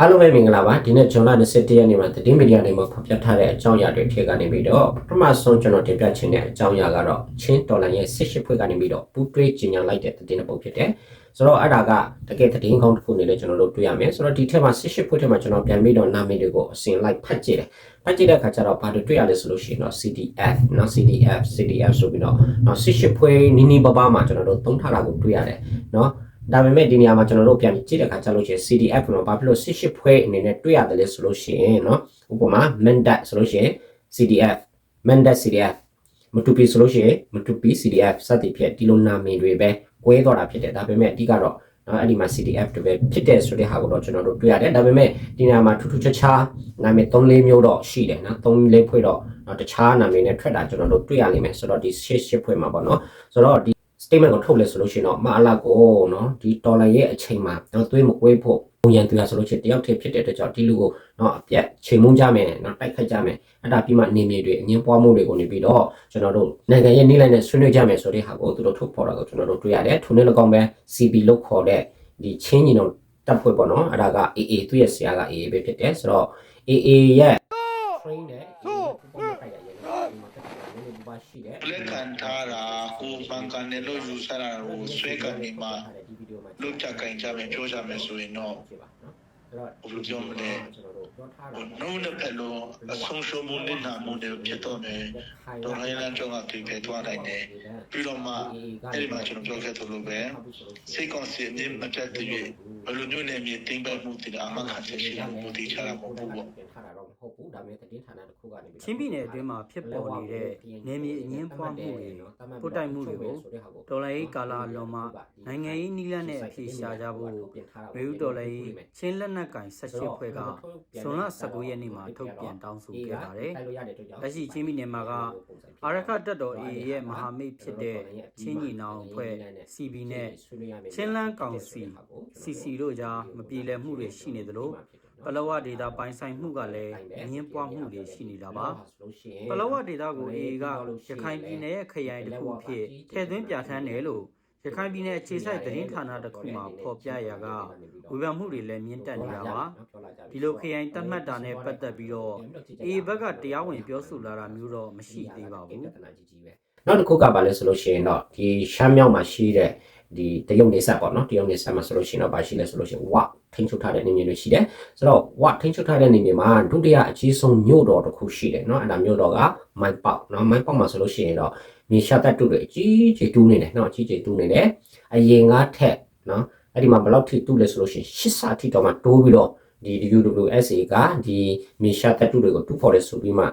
အားလုံးပဲမင်္ဂလာပါဒီနေ့ဇွန်လ21ရက်နေ့မှာသတင်းမီဒီယာတွေမှာဖော်ပြထားတဲ့အကြောင်းအရာတွေထဲကနေပြီးတော့ပထမဆုံးကျွန်တော်တင်ပြချင်တဲ့အကြောင်းအရာကတော့ချင်းဒေါ်လာရဲ့စစ်ရှိဖွဲ့ကနေပြီးတော့ပူးတွဲကြီးညာလိုက်တဲ့သတင်းတစ်ပုဒ်ဖြစ်တယ်ဆိုတော့အဲ့ဒါကတကယ်သတင်းကောင်းတစ်ခုနေလဲကျွန်တော်တို့တွေ့ရမယ်ဆိုတော့ဒီထက်မှာစစ်ရှိဖွဲ့ထဲမှာကျွန်တော်ပြန်ပြီးတော့နာမည်တွေကိုအစဉ်လိုက်ဖတ်ကြည့်တယ်ဖတ်ကြည့်တဲ့အခါကျတော့ဘာတွေတွေ့ရလဲဆိုလို့ရှိရင်တော့ CDF နော် CDF CDF ဆိုပြီးတော့နော်စစ်ရှိဖွဲ့နီးနီးပပမှာကျွန်တော်တို့သုံးထားတာကိုတွေ့ရတယ်နော် ဒါပေမဲ့ဒီနေရာမှာကျွန်တော်တို့ပြန်ကြည့်တဲ့အခါကျလို့ရှိရင် CDF တော့ဘာဖြစ်လို့စစ်ရှိဖွဲအနေနဲ့တွေ့ရတယ်လဲဆိုလို့ရှိရင်เนาะဥပမာ mandat ဆိုလို့ရှိရင် CDF mandat CDF မတူပီဆိုလို့ရှိရင်မတူပီ CDF စသည်ဖြင့်ဒီလိုနာမည်တွေပဲကွဲသွားတာဖြစ်တယ်ဒါပေမဲ့အဓိကတော့နော်အဲ့ဒီမှာ CDF တွေပဲဖြစ်တဲ့ဆိုတဲ့ဟာကိုတော့ကျွန်တော်တို့တွေ့ရတယ်ဒါပေမဲ့ဒီနေရာမှာထူးထူးခြားခြားနာမည်3 4မျိုးတော့ရှိတယ်နော်3 4ဖွဲ့တော့နော်တခြားနာမည်နဲ့ထွက်တာကျွန်တော်တို့တွေ့ရလိမ့်မယ်ဆိုတော့ဒီရှစ်ရှစ်ဖွဲ့မှာပေါ့နော်ဆိုတော့ဒီ statement ကိုထုတ်လဲဆိုလို့ရှိရင်တော့မအလကိုနော်ဒီ dollar ရဲ့အချိန်မှာနော်သွေးမကွေးဖို့ဘုံရန်သူရဆိုလို့ရှိရင်တယောက်တည်းဖြစ်တဲ့အတွက်ကြောင့်ဒီလူကိုနော်အပြတ်ချိန်မုန်းကြမယ်နော်တိုက်ခတ်ကြမယ်အဲ့ဒါပြီးမှနေမြေတွေအငင်းပွားမှုတွေကိုနေပြီးတော့ကျွန်တော်တို့နိုင်ငံရဲ့နေလိုက်နဲ့ဆွေးနွေးကြမယ်ဆိုတဲ့ဟာကိုသူတို့ထုတ်ဖော်တာကိုကျွန်တော်တို့တွေ့ရတယ်ထို့နည်းလည်းကောင်းပဲ CB လို့ခေါ်တဲ့ဒီချင်းညီတော်တပ်ဖွဲ့ပေါ့နော်အဲ့ဒါက AA သူ့ရဲ့ဆရာက AA ပဲဖြစ်တယ်ဆိုတော့ AA ရဲ့ တာလည်းဘာရှိတယ်လက်ခံထားတာကိုပန်ကန်တယ်လို့ယူဆတာကိုဆွဲကန်နေမှာလုတ်ချကင်ကြမယ်ပြောကြမယ်ဆိုရင်တော့ဘယ်လိုပြောမလဲဟိုနှုတ်နဲ့ဖက်လို့အဆုံးရှုံးမှုနဲ့နာမှုတွေဖြစ်တော့မယ်ဒေါ်လာရန်ကျောင်းကပြေပြေသွားနိုင်တယ်ပြီးတော့မှအဲ့ဒီမှာကျွန်တော်ပြောခဲ့သလိုပဲစိတ်ကောင်းစီအမြင့်မတက်တဲ့၍ဘယ်လိုမျိုးနဲ့မြေတင်ပတ်မှုတွေအမှခံချက်ရှိတာကိုသိချတာမဟုတ်ဘူးပေါ့ ချင်းပြည်နယ်အတွင်းမှာဖြစ်ပေါ်နေတဲ့နယ်မြေအငင်းပွားမှုတွေပို့တိုက်မှုတွေကိုဒေါ်လာရေးကာလာအလွန်မှာနိုင်ငံရေးနည်းလမ်းနဲ့အဖြေရှာကြဖို့ဝေယူဒေါ်လာရေးချင်းလက်နက်ကင်ဆက်ရှိဖွဲ့ကဇွန်လ19ရက်နေ့မှာထုတ်ပြန်တောင်းဆိုခဲ့ပါတယ်။လက်ရှိချင်းပြည်နယ်မှာကအာရခတက်တော် AA ရဲ့မဟာမိတ်ဖြစ်တဲ့ချင်းညီနောင်အဖွဲ့ CB နဲ့ချင်းလန်းကောင်စီ CC တို့ကြားမပြေလည်မှုတွေရှိနေသလို ပလောဝဒေတာပိုင်ဆိုင်မှုကလည်းအငင်းပွားမှုတွေရှိနေတာပါပလောဝဒေတာကို AA ကရခိုင်ပြည်နယ်ရဲ့ခရိုင်တစ်ခုအဖြစ်ထည့်သွင်းပြဋ္ဌာန်းတယ်လို့ရခိုင်ပြည်နယ်အခြေစိုက်သတင်းဌာနတစ်ခုမှာဖော်ပြရာကဝေဖန်မှုတွေလည်းမြင့်တက်နေတာပါဒီလိုခရိုင်တတ်မှတ်တာနဲ့ပတ်သက်ပြီးတော့ AA ဘက်ကတရားဝင်ပြောဆိုလာတာမျိုးတော့မရှိသေးပါဘူး နောက်တစ်ခုကပါလဲဆိုလို့ရှိရင်တော့ဒီရှမ်းမြောက်မှာရှိတဲ့ဒီတရုတ်နေဆက်ပေါ့နော်တရုတ်နေဆက်မှာဆိုလို့ရှိရင်တော့ဘာရှိလဲဆိုလို့ရှိရင်ဝထိန်းချုပ်ထားတဲ့နေမြေတွေရှိတယ်ဆိုတော့ဝထိန်းချုပ်ထားတဲ့နေမြေမှာဒုတိယအကြီးဆုံးမြို့တော်တစ်ခုရှိတယ်နော်အဲ့ဒါမြို့တော်ကမိုင်းပေါက်နော်မိုင်းပေါက်မှာဆိုလို့ရှိရင်တော့မြေရှာတက်တုတွေအကြီးကြီးတူးနေတယ်နော်အကြီးကြီးတူးနေတယ်အရင်ကထက်နော်အဲ့ဒီမှာဘယ်လောက်ထိတူးလဲဆိုလို့ရှိရင်ရှစ်ဆအထိတော့မှတိုးပြီးတော့ဒီ UWSA ကဒီမြေရှာတက်တုတွေကိုတူးဖော်တယ်ဆိုပြီးမှ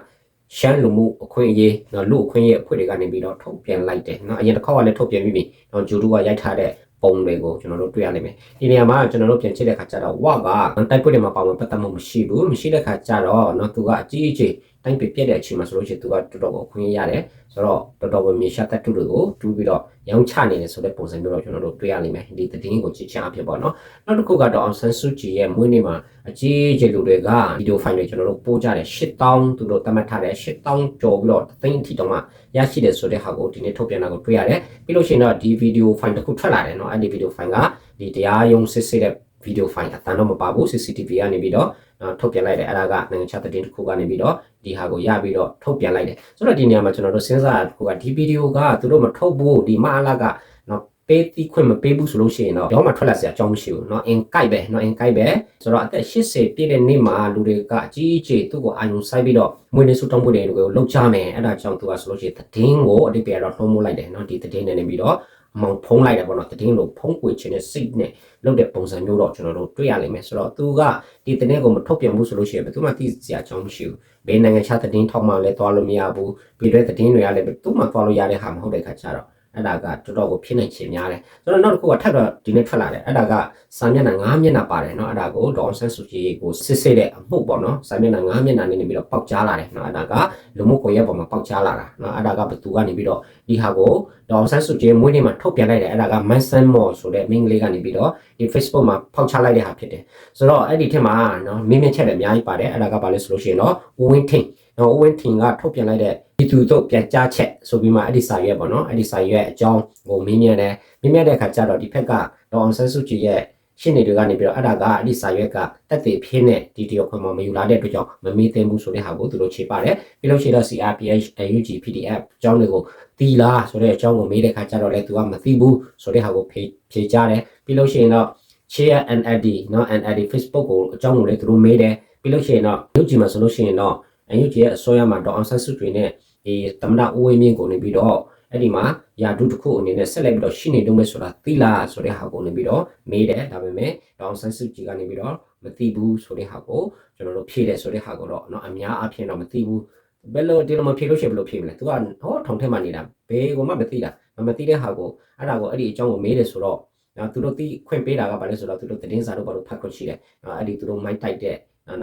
ရှမ်းလူမှုအခွင့်အရေးနော်လူအခွင့်အရေးအဖွဲ့တွေကနေပြီးတော့ထုတ်ပြန်လိုက်တယ်နော်အရင်တစ်ခေါက်ကလည်းထုတ်ပြန်ပြီးပြီနော်ဂျူဒူကရိုက်ထားတဲ့ပုံတွေကိုကျွန်တော်တို့တွေ့ရလိမ့်မယ်ဒီနေရာမှာကျွန်တော်တို့ပြန်ကြည့်တဲ့အခါကျတော့ဝါကတိုက်ပွဲတွေမှာပါဝင်ပတ်သက်မှုမရှိဘူးမရှိတဲ့အခါကျတော့နော်သူကအကြီးအကျယ် တိုင်းပြပြတဲ့အချိန်မှာဆိုလို့ရှိရင်သူကတော်တော်ကိုအခွင့်အရေးရတယ်ဆိုတော့တော်တော်ပဲမြေရှာတက်တုတွေကိုတူးပြီးတော့ရောင်းချနေတယ်ဆိုတဲ့ပုံစံမျိုးတော့ကျွန်တော်တို့တွေ့ရလိမ့်မယ်ဒီသတင်းကိုကြည့်ချင်အဖြစ်ပေါ့နော်နောက်တစ်ခုကတော့အောင်ဆန်းစုကြည်ရဲ့မွေးနေ့မှာအကြီးအကျယ်လူတွေကဗီဒီယိုဖိုင်တွေကျွန်တော်တို့ပို့ကြတယ်8000သူတို့တတ်မှတ်ထားတယ်8000ကျော်ပြီးတော့သိန်းအထိတောင်မှရရှိတယ်ဆိုတဲ့ဟာကိုဒီနေ့ထုတ်ပြန်တာကိုတွေ့ရတယ်ပြီးလို့ရှိရင်တော့ဒီဗီဒီယိုဖိုင်တစ်ခုထွက်လာတယ်နော်အဲ့ဒီဗီဒီယိုဖိုင်ကဒီတရားရုံးစစ်ဆေးတဲ့ဗီဒီယိုဖိုင်အတန်တော့မပါဘူး CCTV ကနေပြီးတော့နော် ထုတ်ပြန်လိုက်တယ်အဲ့ဒါကနိုင်ငံခြားသတင်းတစ်ခုကနေပြီးတော့ဒီဟာကိုရပြီးတော့ထုတ်ပြန်လိုက်တယ်ဆိုတော့ဒီနေရာမှာကျွန်တော်တို့စဉ်းစားရတစ်ခုကဒီဗီဒီယိုကသူတို့မထုတ်ဘူးဒီမအလာကနော်ပေးတိခွင့်မပေးဘူးဆိုလို့ရှိရင်တော့တော့မှထွက်လာစရာအကြောင်းမရှိဘူးเนาะအင်ကိုက်ပဲเนาะအင်ကိုက်ပဲဆိုတော့အသက်80ပြည့်တဲ့နေ့မှာလူတွေကအကြီးအကျယ်သူ့ကိုအာရုံစိုက်ပြီးတော့မွေးနေ့စုတောင်းဖို့တွေကိုလှုပ်ကြမယ်အဲ့ဒါကြောင့်သူကဆိုလို့ရှိရင်သတင်းကိုအတိတ်ပြတော့နှုံးမိုးလိုက်တယ်เนาะဒီသတင်းနဲ့နေပြီးတော့အ မောင်ဖုံးလိုက်တယ်ပေါ့နော်သတင်းလို့ဖုံးကွေခြင်းနဲ့စိတ်နဲ့လုပ်တဲ့ပုံစံမျိုးတော့ကျွန်တော်တို့တွေ့ရလိမ့်မယ်ဆိုတော့သူကဒီသတင်းကိုမထုတ်ပြန်ဘူးဆိုလို့ရှိရင်ဘယ်သူမှသိစရာအကြောင်းမရှိဘူးဘယ်နိုင်ငံခြားသတင်းထောက်မှလည်းသွားလို့မရဘူးပြည်တွင်းသတင်းတွေကလည်းဘယ်သူမှသွားလို့ရတဲ့ဟာမဟုတ်တဲ့ခါကျတော့ အဲ့ဒါကတော်တော်ကိုဖြစ်နိုင်ချင်များတယ်ဆိုတော့နောက်တစ်ခုကထပ်တော့ဒီနေ့ထွက်လာတယ်အဲ့ဒါကစာမျက်နှာ9မျက်နှာပါတယ်เนาะအဲ့ဒါကိုဒေါန်ဆန်ဆူဂျီကိုစစ်စစ်တဲ့အမှုပေါ့เนาะစာမျက်နှာ9မျက်နှာနေနေပြီးတော့ပေါက်ကြားလာတယ်เนาะအဲ့ဒါကလူမှုကွန်ရက်ပေါ်မှာပေါက်ကြားလာတာเนาะအဲ့ဒါကဘသူကနေပြီးတော့ဒီဟာကိုဒေါန်ဆန်ဆူဂျီမွေးနေ့မှာထုတ်ပြန်လိုက်တယ်အဲ့ဒါကမန်ဆန်မော်ဆိုတဲ့မိန်းကလေးကနေပြီးတော့ဒီ Facebook မှာဖောက်ချလိုက်တဲ့ဟာဖြစ်တယ်ဆိုတော့အဲ့ဒီထက်မှာเนาะမင်းမြင့်ချက်လည်းအများကြီးပါတယ်အဲ့ဒါကဘာလဲဆိုလို့ရှိရင်တော့ဦးဝင်းထင်း နော်ဦးဝင်းထင်းကထုတ်ပြန်လိုက်တဲ့ဒီသူတို့ပြန်ကြားချက်ဆိုပြီးမှအဲ့ဒီစာရွက်ပေါ့နော်အဲ့ဒီစာရွက်အကြောင်းကိုမင်းမြတ်တယ်မင်းမြတ်တဲ့အခါကျတော့ဒီဖက်ကဒေါအောင်ဆန်းစုကြည်ရဲ့ ရှင်းနေတွေကနေပြီးတော့အဲ့ဒါကအဲ့ဒီစာရွက်ကတက်သေးဖြစ်နေဒီတယောက်ခွင့်မမယူလာတဲ့အတွက်ကြောင့်မမေးသိမ်းဘူးဆိုတဲ့ဟာကိုသူတို့ခြေပါတယ်ပြီးလို့ရှိရင်တော့ CRPH UG PDF အကြောင်းတွေကိုတီလားဆိုတဲ့အကြောင်းကိုမေးတဲ့ခါကျတော့လေသူကမသိဘူးဆိုတဲ့ဟာကိုဖြေဖြေကြတယ်ပြီးလို့ရှိရင်တော့ share NLD เนาะ NLD Facebook ကိုအကြောင်းကိုလည်းသူတို့မေးတယ်ပြီးလို့ရှိရင်တော့ UG မှာဆိုလို့ရှိရင်တော့ UG ရဲ့အစိုးရမှာဒေါအောင်ဆန်းစုကြည်နဲ့ဒီသမ္မတဦးဝင်းမြင့်ကိုနေပြီးတော့အဲ့ဒီမှာယာဒုတစ်ခုအနေနဲ့ဆက်လက်ပြီးတော့ရှိနေတုံးပဲဆိုတာသိလားဆိုတဲ့ဟာကိုနေပြီးတော့မေးတယ်ဒါပေမဲ့ဒေါအောင်ဆန်းစုကြည်ကနေပြီးတော့မသိဘူးဆိုတဲ့ဟာကိုကျွန်တော်တို့ဖြေတယ်ဆိုတဲ့ဟာကိုတော့เนาะအများအပြည့်တော့မသိဘူးဘယ်လိုဒီလိုမဖြေလို့ရှိရင်ဘယ်လိုဖြေမလဲသူကဟောထောင်ထဲမှာနေတာဘယ်ကိုမှမသိတာမသိတဲ့ဟာကိုအဲ့ဒါကိုအဲ့ဒီအကြောင်းကိုမေးတယ်ဆိုတော့နော်သူတို့သိခွင့်ပေးတာကဘာလဲဆိုတော့သူတို့သတင်းစာတို့ဘာလို့ဖတ်ခွင့်ရှိတယ်နော်အဲ့ဒီသူတို့မိုင်းတိုက်တဲ့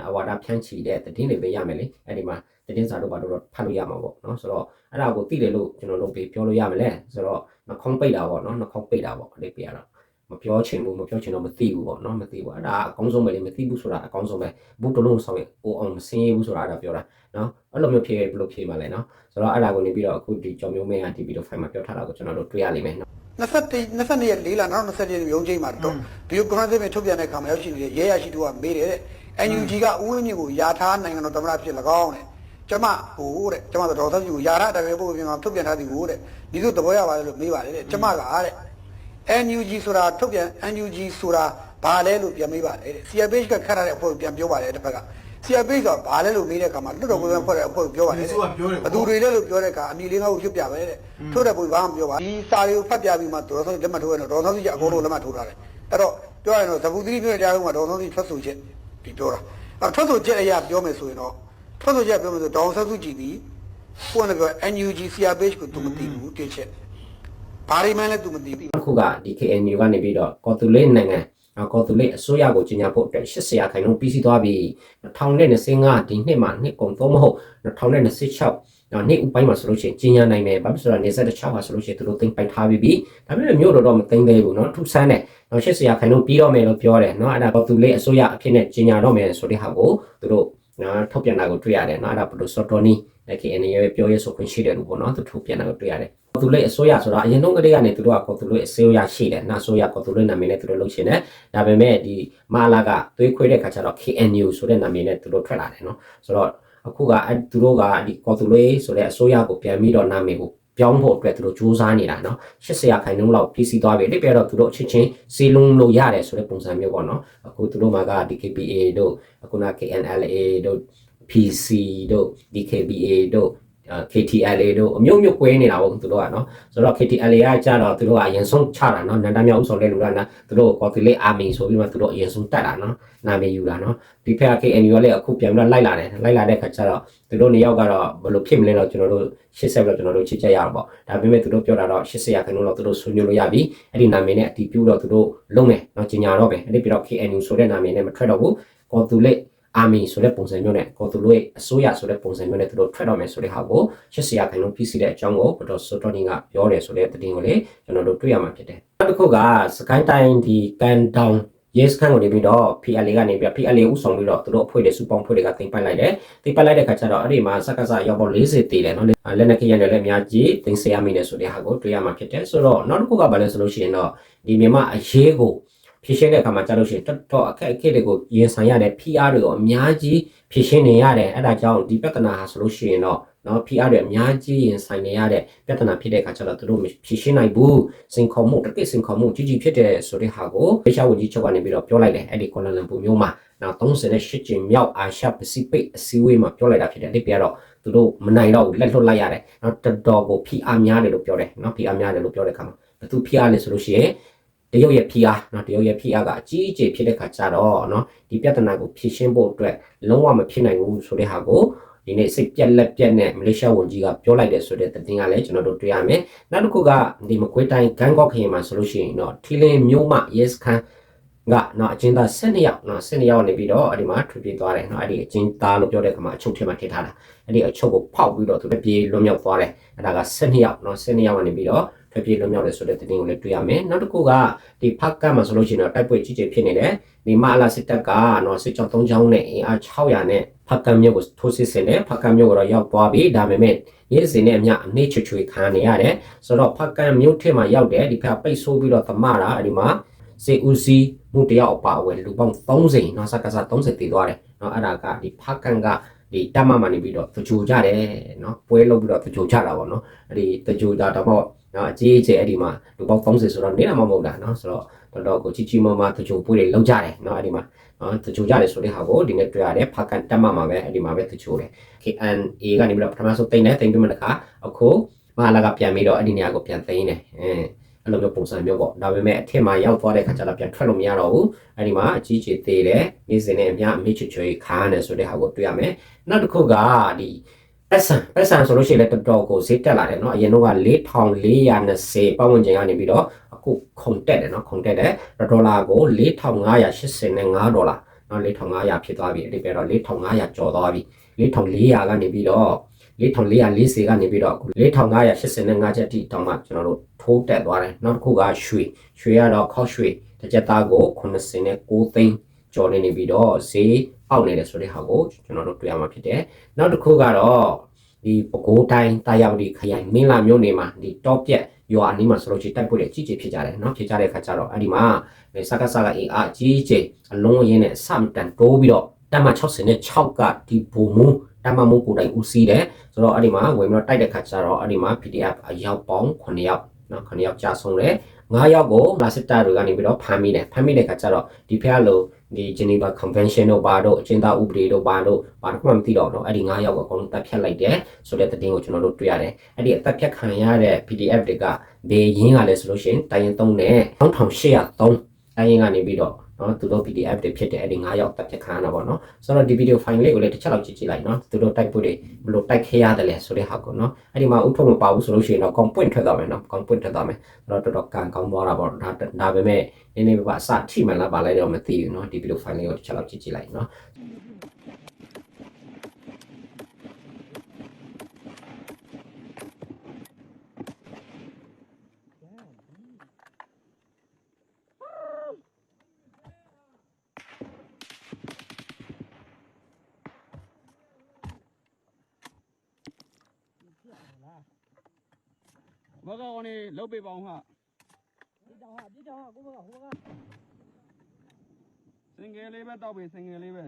အဝါဒဖြန့်ချီတဲ့သတင်းတွေပဲရမယ်လေအဲ့ဒီမှာသတင်းစာတို့ဘာလို့တော့ဖတ်လို့ရမှာပေါ့နော်ဆိုတော့အဲ့ဒါကိုသိတယ်လို့ကျွန်တော်တို့ပြောလို့ရမယ်လေဆိုတော့နှခေါင်းပိတ်တာပေါ့နော်နှခေါင်းပိတ်တာပေါ့အဲ့ဒီပြရတော့မပြောချင်ဘူးမပြောချင်တော့မသိဘူးပေါ့နော်မသိဘူးအဲ့ဒါအကောင်းဆုံးပဲလေမသိဘူးဆိုတာအကောင်းဆုံးပဲဘူးတလုံးဆောင်ရင်အိုအောင်မစင်းရဘူးဆိုတာအဲ့ဒါပြောတာနော်အဲ့လိုမျိုးဖြေဘယ်လိုဖြေမှလဲနော်ဆိုတော့အဲ့ဒါကိုနေပြီးတော့အခုဒီကြောင်မျိုးမင်းကဒီဗီဒီယိုဖိုင်မှာပြောထားတာကိုကျွန်တော်တို့တွေ့ရလိမ့်မယ်နော်21 22ရက်၄လနောက်21ရက်ရုံးချိန်မှာတော့ဗီဒီယိုကွန်ဖရင့်ထုတ်ပြန်တဲ့အခါမှာရောက်ရှိနေတဲ့ရဲရရှိတို့ကမေးတယ်တဲ့ NUG ကဦးဝင်းမြင့်ကိုယာထားနိုင်ငံတော်သမ္မတဖြစ်၎င်းတဲ့ကျမဟိုတဲ့ကျမတို့ဒေါ်သက်ကြီးကိုယာထားတကယ်ပို့ပြန်မှာထုတ်ပြန်ထားသည်ကိုတဲ့ဒီလိုသဘောရပါတယ်လို့မေးပါတယ်တဲ့ကျမကတဲ့ NUG ဆိုတာထုတ်ပြန် NUG ဆိုတာဘာလဲလို့ပြန်မေးပါတယ်တဲ့ CRPH ကခတ်ထားတဲ့အဖွဲ့ကိုပြန်ပြောပါတယ်တစ်ဖက်က CRPH ကဘာလဲလို့မေးတဲ့အခါမှာလွတ်တော်ကိုယ်ဖွဲ့တဲ့အဖွဲ့ကိုပြောပါတယ်တဲ့ဘသူတွေလဲလို့ပြောတဲ့အခါအမီလေးငါ့ကိုပြုတ်ပြပဲတဲ့ထို့တဲ့ပုံဘာမှမပြောပါဒီစာတွေကိုဖတ်ပြပြီးမှဒေါ်သောလက်မှတ်ထိုးရတော့ဒေါ်သောကြီးကအကုန်လုံးလက်မှတ်ထိုးထားတယ်အဲ့တော့ပြောရရင်တော့သဘူတိပြောတဲ့တရားရုံးမှာဒေါ်သောကြီးထွက်ဆိုချက် ဒီပြောတာအဲ့ထွက်ဆိုချက်အရာပြောမယ်ဆိုရင်တော့ထွက်ဆိုချက်ပြောမယ်ဆိုဒေါ်ဆန်းစုကြည်ဒီပွင့်လည်းပြော NUG CRPH ကိုသူမသိဘူးတိချက်ဘာတွေမှလည်းသူမသိဘူးတစ်ခုကဒီ KNU ကနေပြီးတော့ကော်တူလေးနိုင်ငံကော်တူလေးအစိုးရကိုကြီးညာဖို့အတွက်80ရာခိုင်နှုန်းပြီးစီးသွားပြီ2025ဒီနှစ်မှာနှစ်ကုန်တော့မဟုတ်2026 နော်နေ့ဦးပိုင်းမှာဆိုလို့ရှိရင်ကျင်းရနိုင်တယ်ဘာဖြစ်ဆိုတော့နေဆက်တစ်ခြားမှာဆိုလို့ရှိရင်သူတို့သိမ့်ပိုက်ထားပြီးပြီဒါပေမဲ့မြို့တော်တော့မသိမ့်သေးဘူးနော်ထူဆန်းတယ်နော်ရှစ်ဆရာခိုင်တို့ပြီးတော့မယ်လို့ပြောတယ်နော်အဲ့ဒါတော့သူလေးအစိုးရအဖြစ်နဲ့ကျင်းရတော့မယ်ဆိုတဲ့ဟာကိုသူတို့နော်ထုတ်ပြန်တာကိုတွေ့ရတယ်နော်အဲ့ဒါဘလို့စော်တော်နီး KN ရဲ့ပြောရဲဆိုခွင့်ရှိတယ်လို့ပေါ့နော်သူထုတ်ပြန်တာကိုတွေ့ရတယ်သူလေးအစိုးရဆိုတော့အရင်ဆုံးကတည်းကနေသူတို့ကကော်သူလေးအစိုးရရှိတယ်နောက်အစိုးရကော်သူလေးနာမည်နဲ့သူတို့လုပ်ရှင်တယ်ဒါပေမဲ့ဒီမာလာကသွေးခွေတဲ့ခါကျတော့ KNU ဆိုတဲ့နာမည်နဲ့သူတို့ထွက်လာတယ်နော်ဆိုတော့ အခုကအဲသူတို့ကဒီကော်တူလေးဆိုတဲ့အစိုးရကိုပြန်ပြီးတော့နာမည်ကိုပြောင်းဖို့အတွက်သူတို့စူးစမ်းနေတာနော်80ရာခိုင်နှုန်းလောက်ပြည်စီသွားပြီလက်ပြတော့သူတို့အချင်းချင်းစီလုံးလို့ရတယ်ဆိုတဲ့ပုံစံမျိုးပေါ့နော်အခုသူတို့မှာက DKPA တို့အခုန KNLA တို့ PC တို့ DKBA တို့ KTLA တို့အမျိုးမျိုးကွဲနေတာပေါ့သူတို့ကနော်ဆိုတော့ KTLA ကကြတော့သူတို့ကအရင်ဆုံးချတာနော်နန္ဒမြောက်ဥဆောင်တဲ့လူကနာသူတို့ကော်တီလေးအာမီဆိုပြီးမှသူတို့အရင်ဆုံးတက်တာနော်နာမည်ယူတာနော်ဒီဖက်က KNU ကလည်းအခုပြန်ပြီးတော့လိုက်လာတယ်လိုက်လာတဲ့ခါကျတော့သူတို့နေရောက်ကတော့ဘယ်လိုဖြစ်မလဲတော့ကျွန်တော်တို့80လောက်ကျွန်တော်တို့ချစ်ချက်ရအောင်ပေါ့ဒါပေမဲ့သူတို့ပြောတာတော့80ရာခိုင်နှုန်းလောက်သူတို့ဆွေးနွေးလို့ရပြီအဲ့ဒီနာမည်နဲ့အတီးပြူတော့သူတို့လုံးမယ်နော်ကြီးညာတော့မယ်အဲ့ဒီပြီးတော့ KNU ဆိုတဲ့နာမည်နဲ့မထွက်တော့ဘူးကော်တူလေး အာမီဆိုတဲ့ပုံစံမျိုးနဲ့ကိုသူတို့ရဲ့အစိုးရဆိုတဲ့ပုံစံမျိုးနဲ့သူတို့ထွက်တော့မယ်ဆိုတဲ့ဟာကို80ရာခိုင်နှုန်းပြည့်စုံတဲ့အကြောင်းကိုဘတော်စောတော်နီကပြောတယ်ဆိုတဲ့သတင်းကိုလေကျွန်တော်တို့တွေ့ရမှာဖြစ်တယ်နောက်တစ်ခုကစကိုင်းတိုင်းဒီကန်တောင် yes ခန်းကိုနေပြီးတော့ PLA ကနေပြီး PLA ဥဆောင်ပြီးတော့သူတို့အဖွဲ့တွေစူပေါင်းဖွဲ့တွေကတင်ပိုက်လိုက်တယ်တင်ပိုက်လိုက်တဲ့ခါကျတော့အဲ့ဒီမှာစက္ကစရောက်ပေါ်40တည်တယ်နော်လက်နက်ကြီးရလည်းအများကြီးတင်ဆက်ရမိတယ်ဆိုတဲ့ဟာကိုတွေ့ရမှာဖြစ်တယ်ဆိုတော့နောက်တစ်ခုကဘာလဲဆိုလို့ရှိရင်တော့ဒီမြန်မာအရေးကို ဖြည့်ရှင်းတဲ့အခါမှာကြားလို့ရှိရင်တော်တော်အခက်အခဲတွေကိုရင်ဆိုင်ရတဲ့ PR တွေကိုအများကြီးဖြည့်ရှင်းနေရတယ်အဲ့ဒါကြောင့်ဒီပြဿနာဟာဆိုလို့ရှိရင်တော့နော် PR တွေအများကြီးရင်ဆိုင်နေရတဲ့ပြဿနာဖြစ်တဲ့အခါကျတော့သူတို့ဖြည့်ရှင်းနိုင်ဘူးစင်ခေါ်မှုတကိစင်ခေါ်မှုကြီးကြီးဖြစ်တဲ့ဆိုတဲ့ဟာကိုဖေရှားဝန်ကြီးချုပ်ကနေပြီးတော့ပြောလိုက်တယ်အဲ့ဒီကွာလာလမ်ပူမြို့မှာနောက်38ကျင်းမြောက်အာရှပစိဖိတ်အစည်းအဝေးမှာပြောလိုက်တာဖြစ်တယ်ဒီပြတော့သူတို့မနိုင်တော့ဘူးလက်လွတ်လိုက်ရတယ်နော်တော်တော်ကို PR များတယ်လို့ပြောတယ်နော် PR များတယ်လို့ပြောတဲ့အခါမှာဘသူ PR လဲဆိုလို့ရှိရင် တရုတ်ရဲ့ဖိအားနော်တရုတ်ရဲ့ဖိအားကအကြီးအကျယ်ဖြစ်တဲ့ခါကျတော့နော်ဒီပြဿနာကိုဖြေရှင်းဖို့အတွက်လုံးဝမဖြစ်နိုင်ဘူးဆိုတဲ့ဟာကိုဒီနေ့စိတ်ပြက်လက်ပြက်နဲ့မလေးရှားဝန်ကြီးကပြောလိုက်တယ်ဆိုတဲ့သတင်းကလည်းကျွန်တော်တို့တွေ့ရမယ်နောက်တစ်ခုကဒီမကွေးတိုင်းဂန်ကောက်ခရင်မှာဆိုလို့ရှိရင်တော့ထီလင်းမျိုးမရဲစခန်းကနော်အချင်းသား12ယောက်နော်12ယောက်နေပြီးတော့အဲ့ဒီမှာထွေပြေးသွားတယ်နော်အဲ့ဒီအချင်းသားလို့ပြောတဲ့ခါမှာအချုပ်ထဲမှာထည့်ထားတာအဲ့ဒီအချုပ်ကိုဖောက်ပြီးတော့သူပြေးလွတ်မြောက်သွားတယ်အဲ့ဒါက12ယောက်နော်12ယောက်နေပြီးတော့ ထွက်ပြေးလွတ်မြောက်တယ်ဆိုတဲ့သတင်းကိုလည်းတွေ့ရမယ်နောက်တစ်ခုကဒီဖက်ကတ်မှာဆိုလို့ရှိရင်တော့တိုက်ပွဲကြီးကြီးဖြစ်နေတယ်ဒီမအလာစစ်တပ်ကနော်စစ်ကြောင်း၃ချောင်းနဲ့အင်အား600နဲ့ဖက်ကတ်မြို့ကိုထိုးစစ်ဆင်တယ်ဖက်ကတ်မြို့ကိုတော့ရောက်သွားပြီဒါပေမဲ့ရေးစင်နဲ့အမျှအနှိမ့်ချွချွေခံနေရတယ်ဆိုတော့ဖက်ကတ်မြို့ထဲမှာရောက်တယ်ဒီဖက်ပိတ်ဆိုးပြီးတော့တမတာအဲဒီမှာစေဦးစီးမှုတယောက်အပါအဝင်လူပေါင်း30နော်စကားစ30တည်သွားတယ်နော်အဲ့ဒါကဒီဖက်ကန်ကဒီတမမနေပြီးတော့တကြိုကြတယ်နော်ပွဲလုပ်ပြီးတော့တကြိုကြတာပေါ့နော်အဲ့ဒီတကြိုကြတော့ နော်အကြီးအကျယ်အဲ့ဒီမှာလူပေါင်း30ဆိုတော့နေတာမှမဟုတ်တာနော်ဆိုတော့တော်တော်ကိုချီချီမမတချို့ပွေးတွေလောက်ကြတယ်နော်အဲ့ဒီမှာနော်တချို့ကြတယ်ဆိုတဲ့ဟာကိုဒီနေ့တွေ့ရတယ်ဖာကန်တက်မှမှာပဲအဲ့ဒီမှာပဲတချို့တယ် KNA ကနေပြီးတော့ပထမဆုံးတိန်တယ်တိန်ပြီးမှတခါအခုမဟာလာကပြန်ပြီးတော့အဲ့ဒီနေရာကိုပြန်သိမ်းတယ်အဲအဲ့လိုမျိုးပုံစံမျိုးပေါ့ဒါပေမဲ့အထက်မှာရောက်သွားတဲ့ခါကျတော့ပြန်ထွက်လို့မရတော့ဘူးအဲ့ဒီမှာအကြီးကြီးသေးတယ်နေ့စဉ်နဲ့အများအမိချွချွေခါရတယ်ဆိုတဲ့ဟာကိုတွေ့ရမယ်နောက်တစ်ခုကဒီ ပတ်စံပတ်စံဆိုလို့ရှိရင်လည်းတော်တော်ကိုဈေးတက်လာတယ်เนาะအရင်တော့က4420ပတ်ဝန်းကျင်ကနေပြီးတော့အခုခုန်တက်တယ်เนาะခုန်တက်တယ်ဒေါ်လာကို4585ဒေါ်လာเนาะ4500ဖြစ်သွားပြီအဲ့ဒီပဲတော့4500ကျော်သွားပြီ4400ကနေပြီးတော့4440ကနေပြီးတော့4585ချက်အထိတောင်မှကျွန်တော်တို့ထိုးတက်သွားတယ်နောက်တစ်ခုကရွှေရွှေကတော့ခောက်ရွှေတစ်ချက်သားကို89သိန်းကျော်နေနေပြီးတော့ဈေး ပေါက်နေတယ်ဆိုတဲ့ဟာကိုကျွန်တော်တို့တွေ့ရမှာဖြစ်တယ်နောက်တစ်ခုကတော့ဒီပကိုးတိုင်းတာယာဝတီခရိုင်မင်းလာမြို့နယ်မှာဒီ top ပြက်ရွာအနီးမှာဆိုလို့ရှိရင်တိုက်ပွဲတွေကြီးကြီးဖြစ်ကြတယ်เนาะဖြစ်ကြတဲ့အခါကျတော့အဲ့ဒီမှာစကားစကားအင်အားကြီးကြီးအလုံးရင်းနဲ့စမတန်တိုးပြီးတော့တက်မှ66ကဒီဘူမူတက်မှမကိုတိုင်ဦးစီးတယ်ဆိုတော့အဲ့ဒီမှာဝင်ပြီးတော့တိုက်တဲ့ခါကျတော့အဲ့ဒီမှာ PDF အယောက်ပေါင်း9ယောက်เนาะ9ယောက်ကြာဆုံးတယ်9ယောက်ကိုလာစစ်တာတွေကနေပြီးတော့ဖမ်းမိတယ်ဖမ်းမိတဲ့ခါကျတော့ဒီဖက်လို့ ဒီ Geneva Convention တို့ဘာတို့အကျဉ်းသားဥပဒေတို့ဘာတို့ဘာတစ်ခုမှမသိတော့တော့အဲ့ဒီ9ယောက်ကိုအကုန်လုံးတပ်ဖြတ်လိုက်တယ်ဆိုတဲ့သတင်းကိုကျွန်တော်တို့တွေ့ရတယ်အဲ့ဒီအတပ်ဖြတ်ခံရတဲ့ PDF တွေကဘေးရင်းကလည်းဆိုလို့ရှိရင်တိုင်းရင်3နဲ့1803တိုင်းရင်ကနေပြီးတော့ နော်သူတို့ PDF တွေဖြစ်တဲ့အဲ့ဒီ9ယောက်တပ်ဖြတ်ခံရတာပေါ့နော်ဆိုတော့ဒီ video file လေးကိုလည်းတစ်ချက်လောက်ကြည့်ကြည့်လိုက်နော်သူတို့တိုက်ပွဲတွေဘယ်လိုတိုက်ခဲရတယ်လဲဆိုတဲ့ဟာကိုနော်အဲ့ဒီမှာဥထုံမပါဘူးဆိုလို့ရှိရင်တော့ complaint ထွက်သွားမယ်နော် complaint ထွက်သွားမယ်အဲ့တော့တော်တော်ကန်ကောင်းသွားတာပေါ့ဒါဒါပေမဲ့နည်းနည်းပါးပါအစထိမှန်လားပါလိုက်တော့မသိဘူးနော်ဒီ video file လေးကိုတစ်ချက်လောက်ကြည့်ကြည့်လိုက်နော် ဘက ကောင်နေလုတ်ပေးပါအောင်ဟာဒီတောင်ဟာဒီတောင်ဟာကိုဘကဟိုဘကစင်ငယ်လေးပဲတောက်ပေးစင်ငယ်လေးပဲ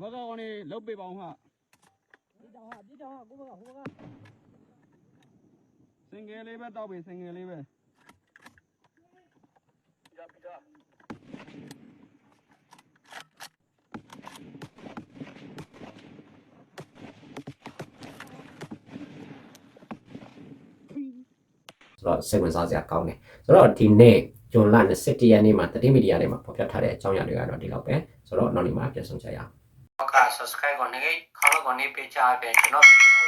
ဘကကောင်နေလုတ်ပေးပါအောင်ဟာဒီတောင်ဟာဒီတောင်ဟာကိုဘကဟိုဘကစင်ငယ်လေးပဲတောက်ပေးစင်ငယ်လေးပဲဆိုတော့စိတ်ဝင်စားစရာကောင်းတယ်ဆိုတော့ဒီနေ့ဂျွန်လ21ရက်နေ့မှာတတိမီဒီယာတွေမှာဖော်ပြထားတဲ့အကြောင်းအရာတွေကတော့ဒီလောက်ပဲဆိုတော့နောက်နေ့မှာပြန်ဆောင်ကြရအောင် က subscribe ကိုနေခေါင်းကိုနေပေးချပေးကျွန်တော်ဗီဒီယို